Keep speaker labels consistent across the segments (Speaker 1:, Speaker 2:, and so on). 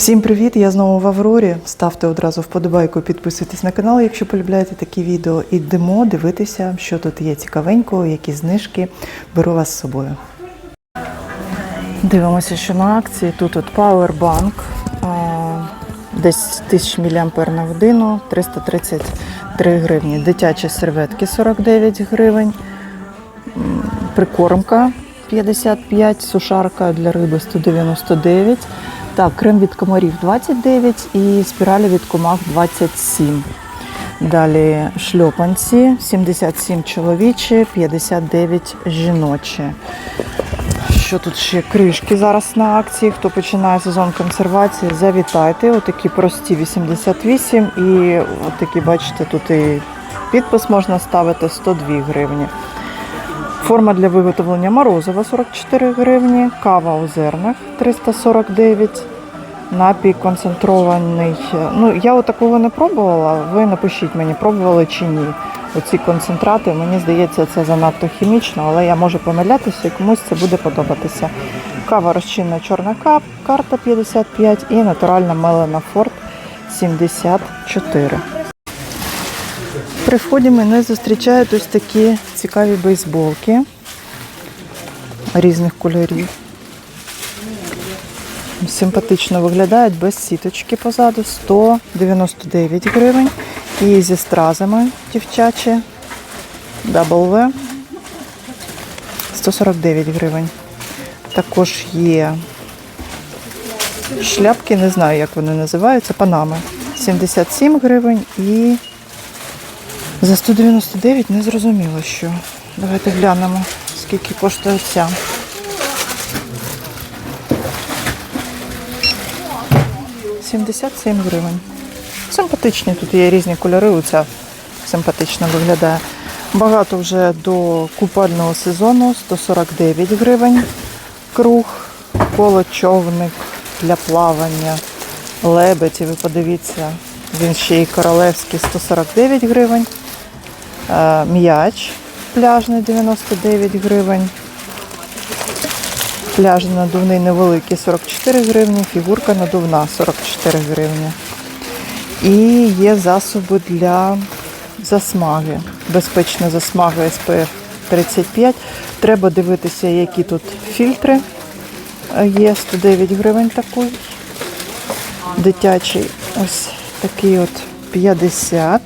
Speaker 1: Всім привіт! Я знову в Аврорі. Ставте одразу вподобайку, підписуйтесь на канал, якщо полюбляєте такі відео. І йдемо дивитися, що тут є цікавенького, які знижки. Беру вас з собою. Дивимося, що на акції тут от Powerbank, десь 1000 мА на годину, 333 гривні. Дитячі серветки 49 гривень. Прикормка 55, сушарка для риби 199. Так, крем від комарів 29 і спіралі від комах 27. Далі шльопанці 77 чоловічі, 59 жіночі. Що тут ще кришки зараз на акції? Хто починає сезон консервації, завітайте. Отакі прості 88 і отакі, бачите, тут і підпис можна ставити 102 гривні. Форма для виготовлення морозива 44 гривні, кава у зернах 349, напій концентрований. Ну, я такого не пробувала. Ви напишіть мені, пробували чи ні. Оці концентрати, мені здається, це занадто хімічно, але я можу помилятися і комусь це буде подобатися. Кава розчинна чорна кап, карта 55 і натуральна мелена форт 74. При вході мене зустрічають ось такі цікаві бейсболки різних кольорів. Симпатично виглядають без сіточки позаду 199 гривень. І зі стразами дівчачі W 149 гривень. Також є шляпки, не знаю, як вони називаються, панами. 77 гривень і за 199 не зрозуміло що. Давайте глянемо, скільки коштує ця. Сімдесят сім гривень. Симпатичні тут є різні кольори. Оця симпатично виглядає. Багато вже до купального сезону 149 гривень. Круг, коло човник для плавання, лебедь. І ви подивіться, він ще й королевський 149 гривень. Е, М'яч пляжний 99 гривень. Пляжний надувний невеликий 44 гривні, фігурка надувна 44 гривні. І є засоби для засмаги. Безпечна засмага SPF 35. Треба дивитися, які тут фільтри. Е, Є 109 гривень такий. Дитячий ось такий от 50.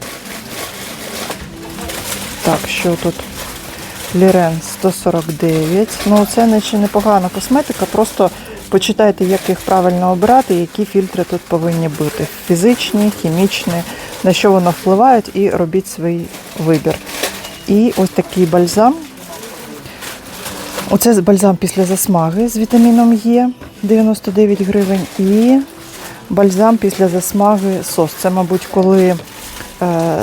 Speaker 1: Так, що тут? Лірен 149. Ну, це наче непогана косметика, просто почитайте, як їх правильно обирати, які фільтри тут повинні бути. Фізичні, хімічні, на що воно впливає, і робіть свій вибір. І ось такий бальзам. Оце бальзам після засмаги з вітаміном Е 99 гривень. І бальзам після засмаги сос. Це, мабуть, коли е,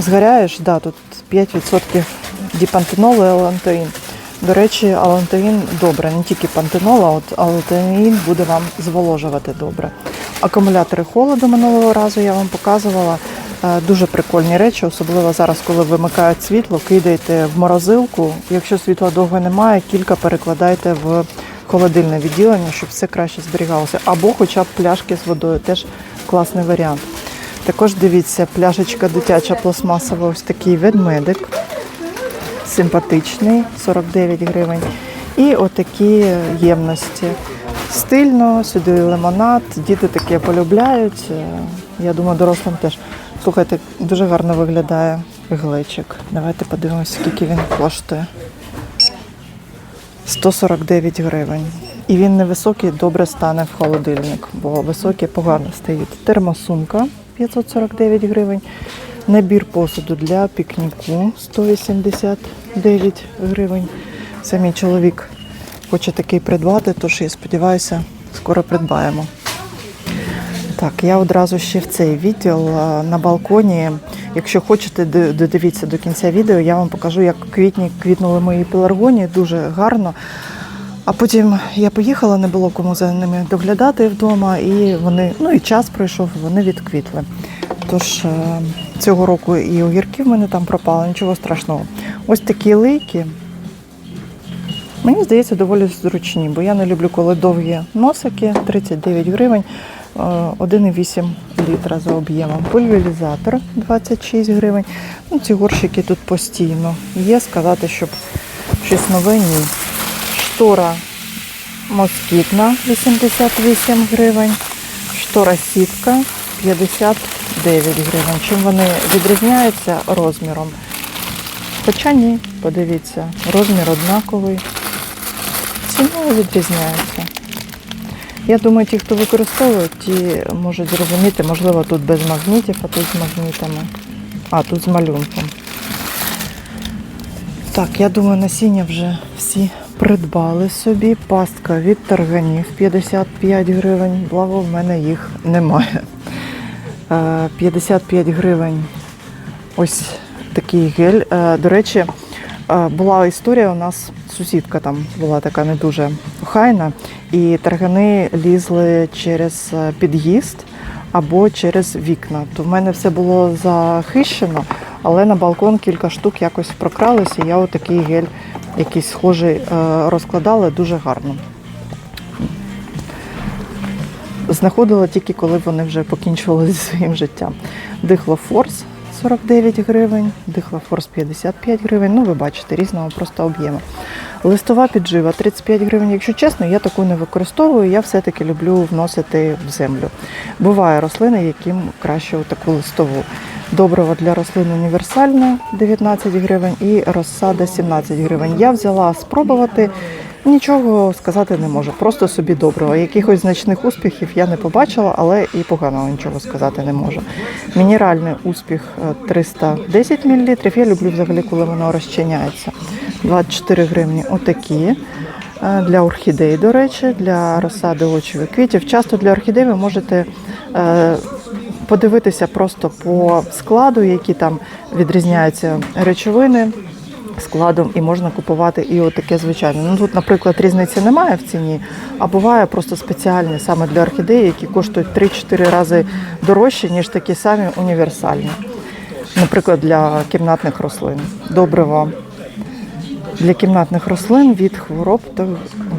Speaker 1: згоряєш, да, тут 5% діпантенолу і алантоїн. До речі, алантоїн добре, не тільки пантенол, а от алантоїн буде вам зволожувати добре. Акумулятори холоду минулого разу я вам показувала. Е, Дуже прикольні речі, особливо зараз, коли вимикають світло, кидайте в морозилку. Якщо світла довго немає, кілька перекладайте в холодильне відділення, щоб все краще зберігалося. Або хоча б пляшки з водою теж класний варіант. Також дивіться, пляшечка дитяча пластмасова, ось такий ведмедик. Симпатичний, 49 гривень. І отакі ємності. Стильно, сюди лимонад, діти таке полюбляють. Я думаю, дорослим теж. Слухайте, дуже гарно виглядає глечик. Давайте подивимося, скільки він коштує. 149 гривень. І він невисокий, добре стане в холодильник, бо високий погано стоїть. Термосумка 549 гривень. Набір посуду для пікніку 189 гривень. Це чоловік хоче такий придбати, тож я сподіваюся, скоро придбаємо. Так, я одразу ще в цей відділ на балконі. Якщо хочете, додивіться до кінця відео, я вам покажу, як квітні квітнули мої пеларгонії, дуже гарно. А потім я поїхала, не було кому за ними доглядати вдома, і вони, ну і час пройшов, вони відквітли. Тож е, цього року і огірки в мене там пропали, нічого страшного. Ось такі лейки. Мені здається, доволі зручні, бо я не люблю, коли довгі носики, 39 гривень. е, 1,8 літра за об'ємом. Пульверізатор 26 гривень. Ну, ці горщики тут постійно є. Сказати, щоб щось нове, ні. Штора москітна 88 гривень. Штора сітка 59 гривень. Чим вони відрізняються розміром? Хоча ні, подивіться, розмір однаковий. Ціною відрізняється. Я думаю, ті, хто використовує, ті можуть зрозуміти, можливо, тут без магнітів, а тут з магнітами. А, тут з малюнком. Так, я думаю, насіння вже всі придбали собі. Пастка від тарганів 55 гривень. Благо, в мене їх немає. Е, 55 гривень. Ось такий гель. Е, До речі, е, була історія у нас, сусідка там була така не дуже охайна, і таргани лізли через е, під'їзд або через вікна. То в мене все було захищено, але на балкон кілька штук якось прокралися. Я отакий гель якийсь схожий е, розкладала дуже гарно. Знаходила тільки коли вони вже покінчували зі своїм життям. Дихлофорс 49 гривень, дихлофорс 55 гривень. Ну, ви бачите, різного просто об'єму. Листова піджива 35 гривень. Якщо чесно, я таку не використовую. Я все-таки люблю вносити в землю. Буває рослини, яким краще таку листову. Доброго для рослин універсальне 19 гривень і розсада 17 гривень. Я взяла спробувати. Нічого сказати не можу, просто собі доброго. Якихось значних успіхів я не побачила, але і поганого нічого сказати не можу. Мінеральний успіх е, 310 мл. Я люблю взагалі, коли воно розчиняється. 24 гривні отакі. Е, Для орхідей, до речі, для розсади очевих квітів. Часто для орхідей ви можете е, подивитися просто по складу, які там відрізняються речовини складом, і можна купувати і отаке звичайне. Ну тут, наприклад, різниці немає в ціні, а буває просто спеціальні саме для орхідеї, які коштують 3-4 рази дорожче, ніж такі самі універсальні. Наприклад, для кімнатних рослин. Добрива для кімнатних рослин від хвороб та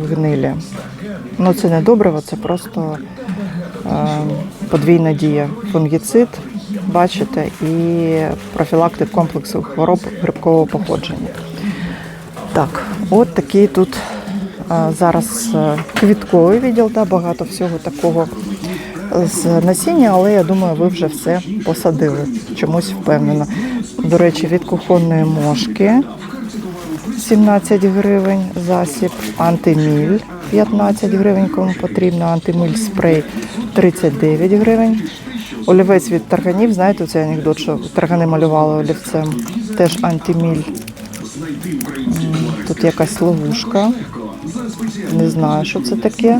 Speaker 1: гнилі. Ну це не добриво, це просто подвійна дія. Фунгіцид, бачите, і профілактик комплексу хвороб грибкового походження. Так, от такий тут е, зараз е, квітковий відділ, да, багато всього такого з насіння, але я думаю, ви вже все посадили. Чомусь впевнена. До речі, від кухонної мошки 17 гривень засіб, антиміль 15 гривень, кому потрібно, антиміль спрей 39 гривень. Олівець від тарганів, знаєте, цей анекдот, що таргани малювали олівцем. Теж антиміль. Тут якась ловушка. Не знаю, що це таке.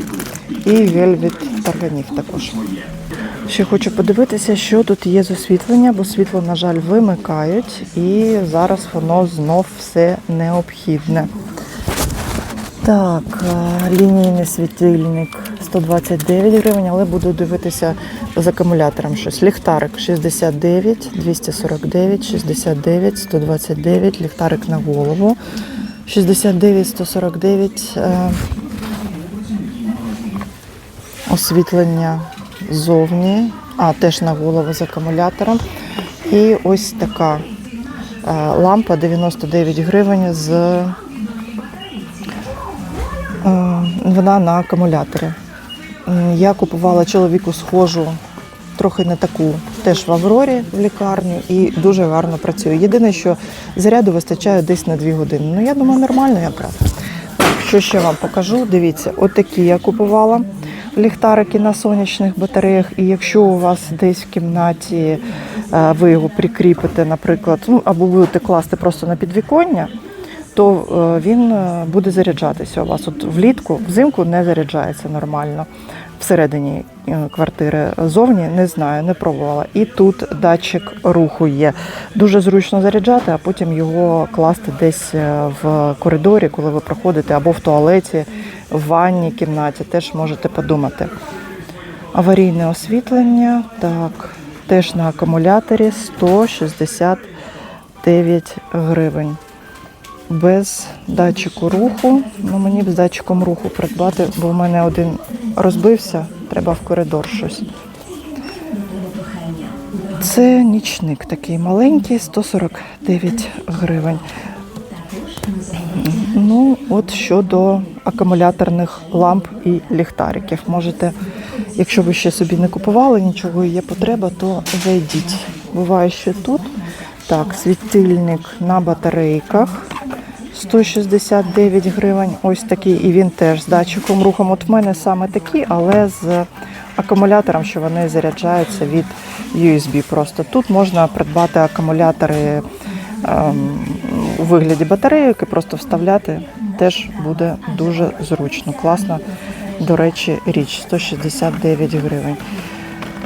Speaker 1: І гель від тарганів також. Ще хочу подивитися, що тут є з освітлення, бо світло, на жаль, вимикають, і зараз воно знов все необхідне. Так, е, лінійний світильник 129 гривень, але буду дивитися з акумулятором щось. Ліхтарик 69, 249, 69, 129, ліхтарик на голову. 69, 149. е, освітлення ззовні, а теж на голову з акумулятором. І ось така е, лампа 99 гривень з е, вона на акумуляторі. М, Я купувала чоловіку схожу, трохи не таку, теж в Аврорі в лікарні і дуже гарно працює. Єдине, що заряду вистачає десь на 2 години. Ну, я думаю, нормально якраз. Що ще вам покажу? Дивіться, отакі я купувала ліхтарики на сонячних батареях. І якщо у вас десь в кімнаті е, ви його прикріпите, наприклад, ну або будете класти просто на підвіконня, то е, він е, буде заряджатися у вас. От влітку, взимку не заряджається нормально. Всередині е, квартири зовні не знаю, не пробувала. І тут датчик руху є. Дуже зручно заряджати, а потім його класти десь в коридорі, коли ви проходите, або в туалеті, в ванній кімнаті. Теж можете подумати. Аварійне освітлення, так, теж на акумуляторі 169 гривень. Без датчику руху. Ну, мені б з датчиком руху придбати, бо в мене один розбився, треба в коридор щось. Це нічник такий маленький, 149 гривень. Ну, от щодо акумуляторних ламп і ліхтариків. Можете, якщо ви ще собі не купували нічого є потреба, то зайдіть. Буває ще тут. Так, світильник на батарейках 169 гривень. Ось такий, і він теж з датчиком рухом. От в мене саме такі, але з акумулятором, що вони заряджаються від USB. Просто тут можна придбати акумулятори ем, у вигляді батарейок і просто вставляти. Теж буде дуже зручно. Класна, до речі, річ 169 гривень.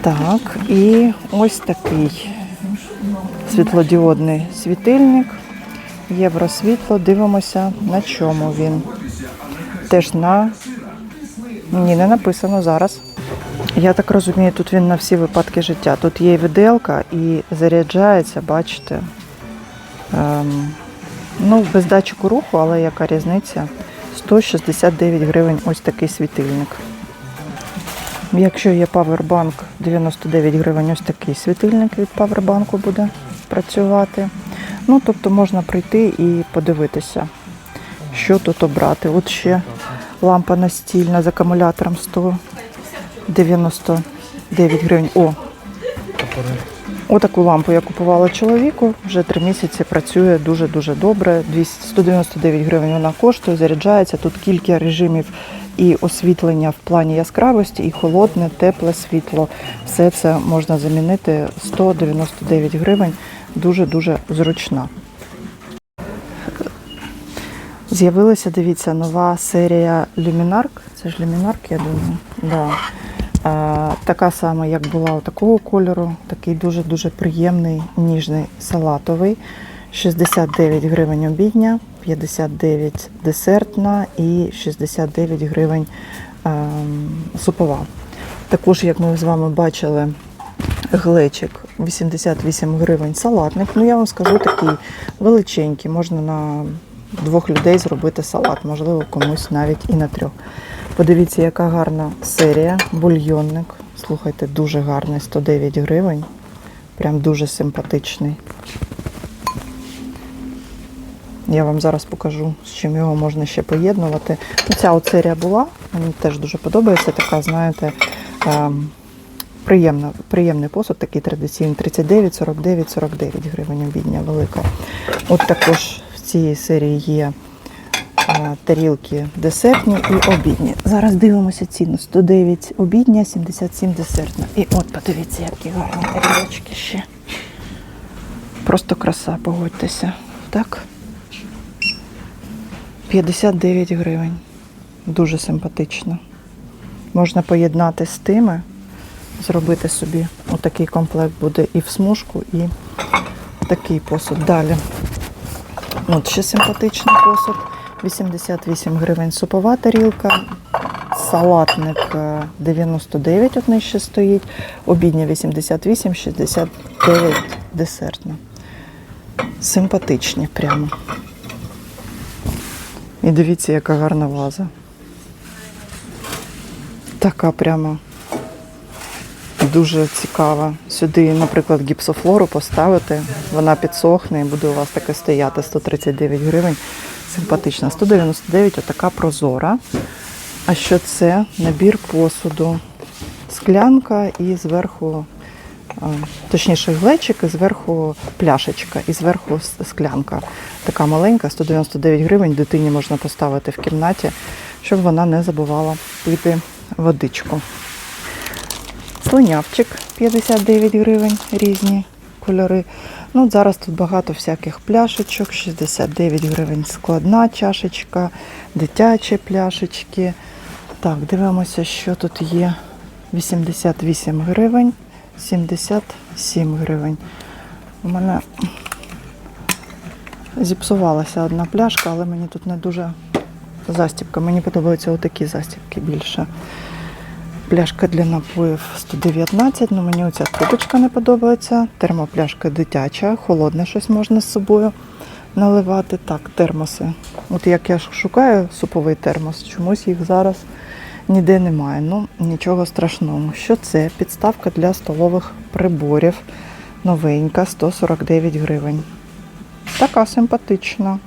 Speaker 1: Так, і ось такий світлодіодний світильник. Євросвітло. Дивимося, на чому він. Теж на. Ні, не написано зараз. Я так розумію, тут він на всі випадки життя. Тут є виделка і заряджається, бачите. Ем, ну, без датчику руху, але яка різниця? 169 гривень ось такий світильник. Якщо є павербанк, 99 гривень ось такий світильник від павербанку буде працювати. Ну, тобто можна прийти і подивитися, що тут обрати. От ще лампа настільна з акумулятором 199 гривень. О, Отаку лампу я купувала чоловіку, вже три місяці працює дуже-дуже добре. 199 гривень вона коштує, заряджається. Тут кілька режимів і освітлення в плані яскравості, і холодне, тепле світло. Все це можна замінити 199 гривень. Дуже-дуже зручна. З'явилася, дивіться, нова серія Люмінарк. Це ж Люмінарк, я думаю. Да. А, така сама, як була у такого кольору, такий дуже-дуже приємний, ніжний салатовий. 69 гривень обідня, 59 десертна і 69 гривень ем, супова. Також, як ми з вами бачили, глечик 88 гривень салатник. Ну, я вам скажу такий величенький, можна на двох людей зробити салат, можливо, комусь навіть і на трьох. Подивіться, яка гарна серія, бульйонник. Слухайте, дуже гарний, 109 гривень. Прям дуже симпатичний. Я вам зараз покажу, з чим його можна ще поєднувати. Ну, Ця от серія була, мені теж дуже подобається. Така, знаєте, приємна, приємний посуд, такий традиційний 39, 49, 49 гривень обідня велика. От також в цій серії є е, тарілки десертні і обідні. Зараз дивимося ціну. 109 обідня, 77 десертна. І от подивіться, які гарні тарілочки ще. Просто краса, погодьтеся. Так? 59 гривень. Дуже симпатично. Можна поєднати з тими, зробити собі отакий комплект буде і в смужку, і такий посуд. Далі. От ще симпатичний посуд. 88 гривень супова тарілка. Салатник е, 99, от нижче стоїть. Обідня 88, 69 десертна. Симпатичні прямо. І дивіться, яка гарна ваза. Така прямо дуже цікава. Сюди, наприклад, гіпсофлору поставити, вона підсохне і буде у вас таке стояти 139 гривень. Симпатична. 199 отака прозора. А що це? Набір посуду. Склянка і зверху, точніше, глечик, і зверху пляшечка, і зверху склянка. Така маленька, 199 гривень. Дитині можна поставити в кімнаті, щоб вона не забувала пити водичку. Слинявчик 59 гривень, різні кольори. Ну, зараз тут багато всяких пляшечок, 69 гривень складна чашечка, дитячі пляшечки. Так, дивимося, що тут є. 88 гривень, 77 гривень. У мене зіпсувалася одна пляшка, але мені тут не дуже застібка. Мені подобаються отакі застібки більше. Пляшка для напоїв 119, але мені оця трубочка не подобається. Термопляшка дитяча, холодне щось можна з собою наливати. Так, термоси. От як я шукаю суповий термос, чомусь їх зараз ніде немає. Ну, нічого страшного. Що це? Підставка для столових приборів. Новенька, 149 гривень. Така симпатична,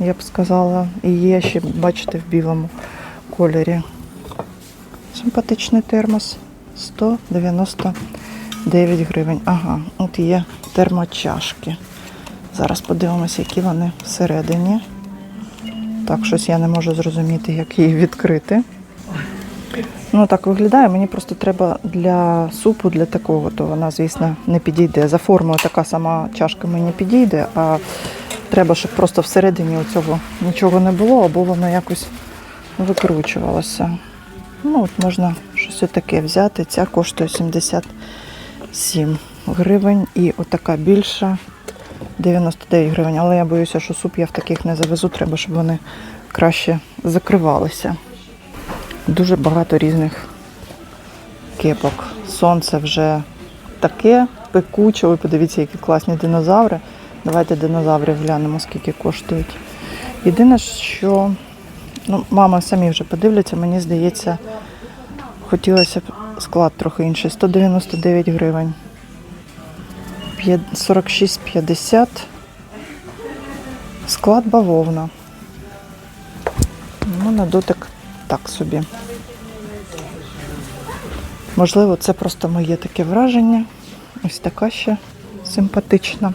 Speaker 1: я б сказала. І є ще, бачите, в білому кольорі. Симпатичний термос. 199 гривень. Ага, от є термочашки. Зараз подивимося, які вони всередині. Так, щось я не можу зрозуміти, як її відкрити. Ну, так виглядає. Мені просто треба для супу, для такого, то вона, звісно, не підійде. За формою така сама чашка мені підійде, а треба, щоб просто всередині цього нічого не було, або воно якось викручувалося. Ну, от можна щось таке взяти. Ця коштує 77 гривень і отака більша 99 гривень. Але я боюся, що суп я в таких не завезу, треба, щоб вони краще закривалися. Дуже багато різних кепок. Сонце вже таке пекуче. Ви подивіться, які класні динозаври. Давайте динозаврів глянемо, скільки коштують. Єдине, що ну, мама самі вже подивляться, мені здається, хотілося б склад трохи інший. 199 гривень. 46,50. Склад бавовна. Ну, на дотик так собі. Можливо, це просто моє таке враження. Ось така ще симпатична.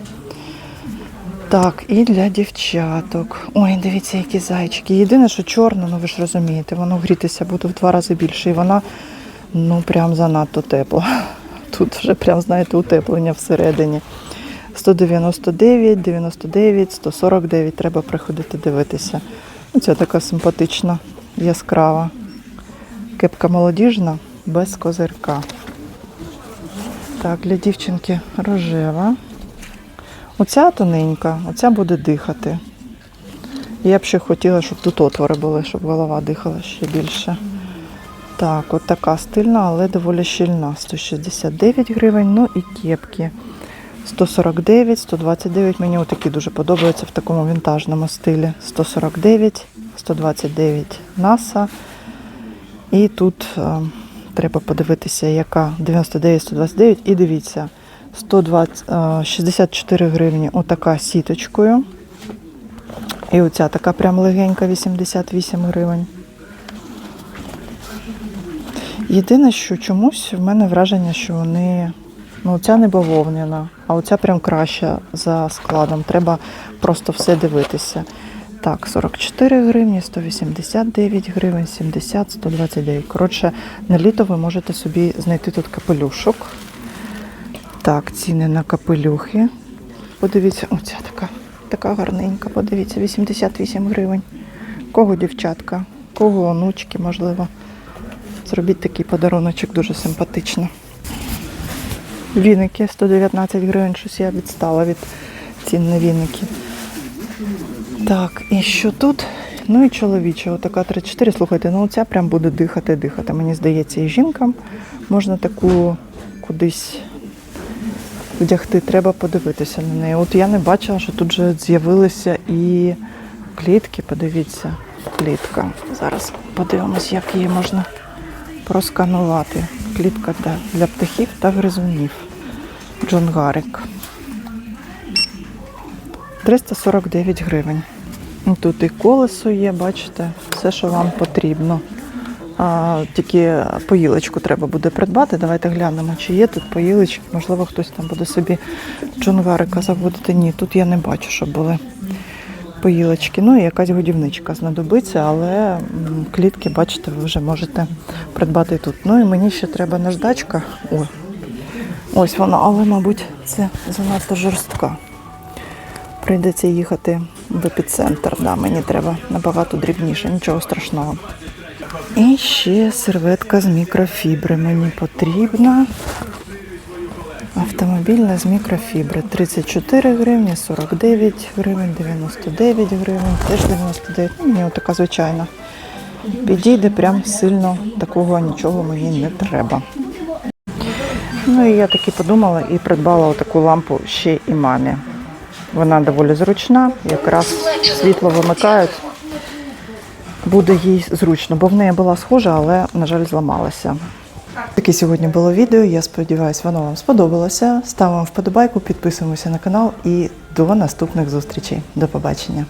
Speaker 1: Так, і для дівчаток. Ой, дивіться, які зайчики. Єдине, що чорно, ну ви ж розумієте, воно грітися буде в два рази більше. І вона ну прям занадто тепла. Тут вже прям, знаєте, утеплення всередині. 199, 99, 149. Треба приходити дивитися. Ну, Ця така симпатична, яскрава. Кепка молодіжна без козирка. Так, для дівчинки рожева. Оця тоненька, оця буде дихати. Я б ще хотіла, щоб тут отвори були, щоб голова дихала ще більше. Так, от така стильна, але доволі щільна. 169 гривень. Ну і кепки. 149, 129. Мені отакі дуже подобаються в такому вінтажному стилі. 149, 129 NASA. І тут е, треба подивитися, яка 99, 129. І дивіться, 120, е, 64 гривні отака сіточкою. І оця така прям легенька 88 гривень. Єдине, що чомусь в мене враження, що вони. Ну, ця не бавовняна, а оця прям краща за складом. Треба просто все дивитися. Так, 44 гривні, 189 гривень, 70, 129. Коротше, на літо ви можете собі знайти тут капелюшок. Так, ціни на капелюхи. Подивіться, оця така, така гарненька, подивіться, 88 гривень. Кого дівчатка, кого онучки, можливо. Зробіть такий подаруночок дуже симпатично. Віники 119 гривень, щось я відстала від цін на віники. Так, і що тут? Ну і чоловіча, отака 34. Слухайте, ну ця прям буде дихати, дихати. Мені здається, і жінкам можна таку кудись вдягти. Треба подивитися на неї. От я не бачила, що тут же з'явилися і клітки. Подивіться, клітка. Зараз подивимось, як її можна просканувати. Клітка для- птахів та гризунів. Джунгарик. 349 гривень. Тут і колесо є, бачите, все, що вам потрібно. А, тільки поїлочку треба буде придбати. Давайте глянемо, чи є тут поїлочки. Можливо, хтось там буде собі джунгарика заводити. Ні, тут я не бачу, щоб були поїлочки. Ну і якась годівничка знадобиться, але клітки, бачите, ви вже можете придбати тут. Ну і мені ще треба наждачка. О, ось вона, але, мабуть, це занадто жорстка. Прийдеться їхати в епіцентр. Да, мені треба набагато дрібніше, нічого страшного. І ще серветка з мікрофібри мені потрібна. Автомобільна з мікрофібри 34 гривні, 49 гривень, 99 гривень, теж 99. Ну, мені така звичайна. Підійде прям сильно, такого нічого мені не треба. Ну і я таки подумала і придбала таку лампу ще і мамі. Вона доволі зручна, якраз світло вимикають. Буде їй зручно, бо в неї була схожа, але, на жаль, зламалася. Таке сьогодні було відео. Я сподіваюся, воно вам сподобалося. Ставимо вподобайку, підписуємося на канал і до наступних зустрічей. До побачення.